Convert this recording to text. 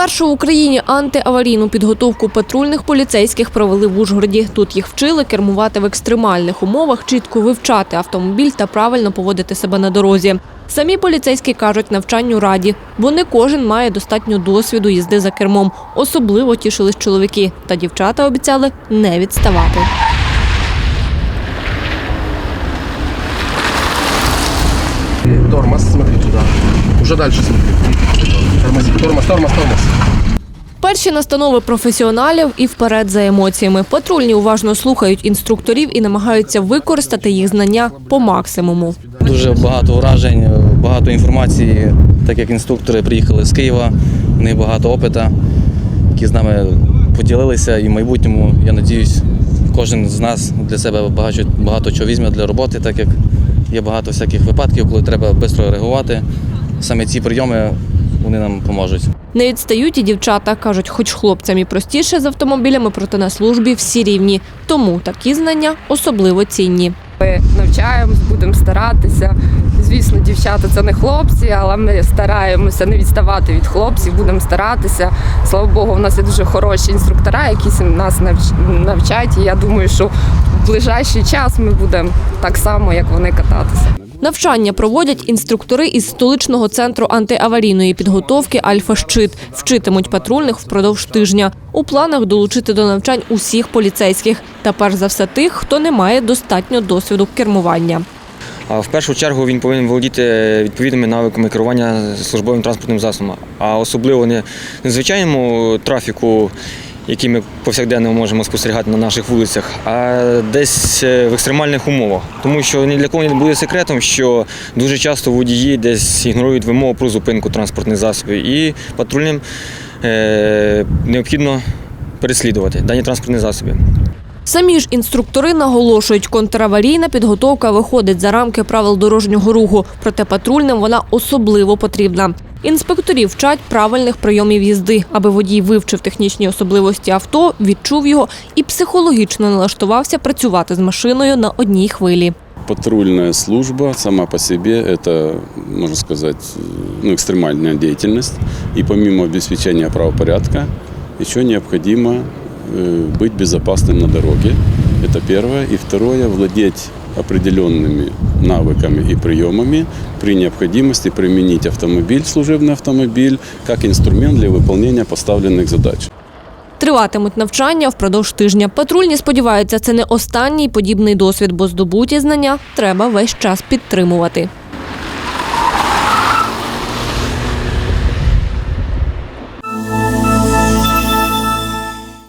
Першу в Україні антиаварійну підготовку патрульних поліцейських провели в Ужгороді. Тут їх вчили кермувати в екстремальних умовах, чітко вивчати автомобіль та правильно поводити себе на дорозі. Самі поліцейські кажуть, навчанню раді, бо не кожен має достатньо досвіду їзди за кермом. Особливо тішились чоловіки, та дівчата обіцяли не відставати. Тормоз, смотри туда. Уже дальше смотри. Тормози. Тормоз, тормоз, тормоз. Перші настанови професіоналів і вперед за емоціями. Патрульні уважно слухають інструкторів і намагаються використати їх знання по максимуму. Дуже багато вражень, багато інформації, так як інструктори приїхали з Києва, в них багато опиту, які з нами поділилися. І в майбутньому, я надіюсь, кожен з нас для себе багато, багато чого візьме для роботи, так як є багато всяких випадків, коли треба швидко реагувати. Саме ці прийоми вони нам поможуть. Не відстають і дівчата кажуть, хоч хлопцям і простіше з автомобілями, проте на службі всі рівні. Тому такі знання особливо цінні. Ми навчаємось, будемо старатися. Звісно, дівчата це не хлопці, але ми стараємося не відставати від хлопців, будемо старатися. Слава Богу, в нас є дуже хороші інструктора, які нас навч- навчать. І я думаю, що в ближайший час ми будемо так само, як вони кататися. Навчання проводять інструктори із столичного центру антиаварійної підготовки Альфа Щит. Вчитимуть патрульних впродовж тижня. У планах долучити до навчань усіх поліцейських та перш за все тих, хто не має достатньо досвіду кермування. В першу чергу він повинен володіти відповідними навиками керування службовим транспортним засобом, а особливо не звичайному трафіку, який ми повсякденно можемо спостерігати на наших вулицях, а десь е, в екстремальних умовах. Тому що ні для кого не буде секретом, що дуже часто водії десь ігнорують вимогу про зупинку транспортних засобів, і патрульним е, необхідно переслідувати дані транспортні засоби. Самі ж інструктори наголошують, контраварійна підготовка виходить за рамки правил дорожнього руху, проте патрульним вона особливо потрібна. Інспекторів вчать правильних прийомів їзди, аби водій вивчив технічні особливості авто, відчув його і психологічно налаштувався працювати з машиною на одній хвилі. Патрульная служба сама по себе – это, можно сказать, ну, экстремальная деятельность. И помимо обеспечения правопорядка, еще необходимо э, быть безопасным на дороге. Это первое. И второе – владеть определенными навыками и приемами при необходимости применить автомобиль, служебный автомобиль, как инструмент для выполнения поставленных задач. Триватимуть навчання впродовж тижня. Патрульні сподіваються, це не останній подібний досвід, бо здобуті знання треба весь час підтримувати.